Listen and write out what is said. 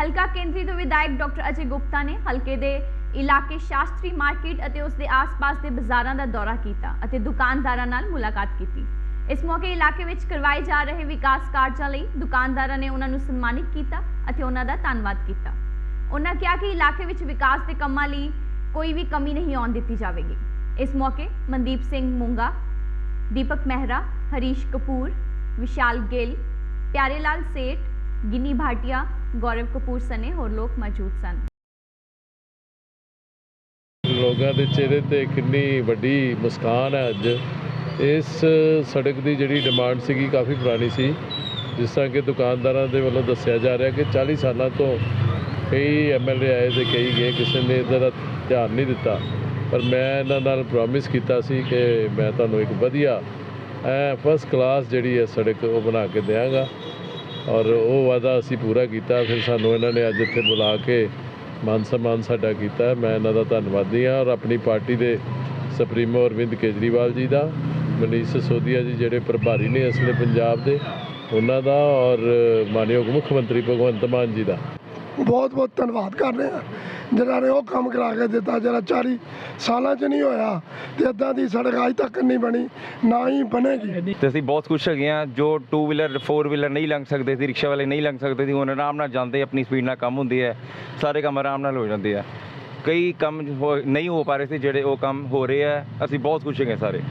ਹਲਕਾ ਕੇਂਦਰੀ ਤੋਂ ਵਿਧਾਇਕ ਡਾਕਟਰ ਅਜੇ ਗੁਪਤਾ ਨੇ ਹਲਕੇ ਦੇ ਇਲਾਕੇ ਸ਼ਾਸਤਰੀ ਮਾਰਕੀਟ ਅਤੇ ਉਸ ਦੇ ਆਸ-ਪਾਸ ਦੇ ਬਾਜ਼ਾਰਾਂ ਦਾ ਦੌਰਾ ਕੀਤਾ ਅਤੇ ਦੁਕਾਨਦਾਰਾਂ ਨਾਲ ਮੁਲਾਕਾਤ ਕੀਤੀ। ਇਸ ਮੌਕੇ ਇਲਾਕੇ ਵਿੱਚ ਕਰਵਾਏ ਜਾ ਰਹੇ ਵਿਕਾਸ ਕਾਰਜਾਂ ਲਈ ਦੁਕਾਨਦਾਰਾਂ ਨੇ ਉਹਨਾਂ ਨੂੰ ਸਨਮਾਨਿਤ ਕੀਤਾ ਅਤੇ ਉਹਨਾਂ ਦਾ ਧੰਨਵਾਦ ਕੀਤਾ। ਉਹਨਾਂ ਕਿਹਾ ਕਿ ਇਲਾਕੇ ਵਿੱਚ ਵਿਕਾਸ ਦੇ ਕੰਮਾਂ ਲਈ ਕੋਈ ਵੀ ਕਮੀ ਨਹੀਂ ਆਉਣ ਦਿੱਤੀ ਜਾਵੇਗੀ। ਇਸ ਮੌਕੇ ਮਨਦੀਪ ਸਿੰਘ ਮੂੰਗਾ, ਦੀਪਕ ਮਹਿਰਾ, ਹਰੀਸ਼ ਕਪੂਰ, ਵਿਸ਼ਾਲ ਗਿੱਲ ਪਿਆਰੇ ਲਾਲ ਸੇਠ ਗਿੰਨੀ ਭਾਟੀਆ, ਗੌਰਵ ਕਪੂਰ ਸਨੇ ਹੋਰ ਲੋਕ ਮੌਜੂਦ ਸਨ। ਲੋਕਾਂ ਦੇ ਚਿਹਰੇ ਤੇ ਕਿੰਨੀ ਵੱਡੀ ਮੁਸਕਾਨ ਹੈ ਅੱਜ। ਇਸ ਸੜਕ ਦੀ ਜਿਹੜੀ ਡਿਮਾਂਡ ਸੀਗੀ ਕਾਫੀ ਪੁਰਾਣੀ ਸੀ। ਜਿਸ ਤਰ੍ਹਾਂ ਕਿ ਦੁਕਾਨਦਾਰਾਂ ਦੇ ਵੱਲੋਂ ਦੱਸਿਆ ਜਾ ਰਿਹਾ ਕਿ 40 ਸਾਲਾਂ ਤੋਂ ਕਈ ਐਮਐਲਏ ਆਏ ਤੇ ਕਈ ਗਏ, ਕਿਸੇ ਨੇ ਇਹਦਾ ਦਾ ਧਿਆਨ ਨਹੀਂ ਦਿੱਤਾ। ਪਰ ਮੈਂ ਇਹਨਾਂ ਨਾਲ ਪ੍ਰੋਮਿਸ ਕੀਤਾ ਸੀ ਕਿ ਮੈਂ ਤੁਹਾਨੂੰ ਇੱਕ ਵਧੀਆ, ਐ ਫਸਟ ਕਲਾਸ ਜਿਹੜੀ ਹੈ ਸੜਕ ਉਹ ਬਣਾ ਕੇ ਦਿਆਂਗਾ। ਔਰ ਉਹ ਵਾਅਦਾ ਅਸੀਂ ਪੂਰਾ ਕੀਤਾ। ਫਿਰ ਸਾਨੂੰ ਇਹਨਾਂ ਨੇ ਅੱਜ ਇੱਥੇ ਬੁਲਾ ਕੇ ਮਾਨ ਸਨਮਾਨ ਸਾਡਾ ਕੀਤਾ। ਮੈਂ ਇਹਨਾਂ ਦਾ ਧੰਨਵਾਦੀ ਹਾਂ ਔਰ ਆਪਣੀ ਪਾਰਟੀ ਦੇ ਸੁਪਰੀਮੋ ਅਰਵਿੰਦ ਕੇਜਰੀਵਾਲ ਜੀ ਦਾ, ਮਨੀਸ਼ ਸਿਸੋਦੀਆ ਜੀ ਜਿਹੜੇ ਪ੍ਰਭਾਰੀ ਨੇ ਇਸ ਵੇਲੇ ਪੰਜਾਬ ਦੇ, ਉਹਨਾਂ ਦਾ ਔਰ ਮਾਨਯੋਗ ਮੁੱਖ ਮੰਤਰੀ ਭਗਵੰਤ ਮਾਨ ਜੀ ਦਾ। ਬਹੁਤ ਬਹੁਤ ਧੰਨਵਾਦ ਕਰਦੇ ਆ ਜਿਨ੍ਹਾਂ ਨੇ ਉਹ ਕੰਮ ਕਰਾ ਕੇ ਦਿੱਤਾ ਜਿਹੜਾ 40 ਸਾਲਾਂ 'ਚ ਨਹੀਂ ਹੋਇਆ ਤੇ ਇਦਾਂ ਦੀ ਸੜਕ ਅੱਜ ਤੱਕ ਨਹੀਂ ਬਣੀ ਨਾ ਹੀ ਬਣੇਗੀ ਤੇ ਅਸੀਂ ਬਹੁਤ ਖੁਸ਼ ਹੈਗੇ ਹਾਂ ਜੋ ਟੂ ਵੀਲਰ ਫੋਰ ਵੀਲਰ ਨਹੀਂ ਲੰਘ ਸਕਦੇ ਸੀ ਰਿਕਸ਼ਾ ਵਾਲੇ ਨਹੀਂ ਲੰਘ ਸਕਦੇ ਸੀ ਹੁਣ ਆਰਾਮ ਨਾਲ ਜਾਂਦੇ ਆਪਣੀ ਸਪੀਡ ਨਾਲ ਕੰਮ ਹੁੰਦੇ ਹੈ ਸਾਰੇ ਕੰਮ ਆਰਾਮ ਨਾਲ ਹੋ ਜਾਂਦੇ ਆ ਕਈ ਕੰਮ ਹੋ- ਨਹੀਂ ਹੋ ਪਾ ਰਹੇ ਸੀ ਜਿਹੜੇ ਉਹ ਕੰਮ ਹੋ ਰਹੇ ਆ ਅਸੀਂ ਬਹੁਤ ਖੁਸ਼ ਹੈਗੇ ਸਾਰੇ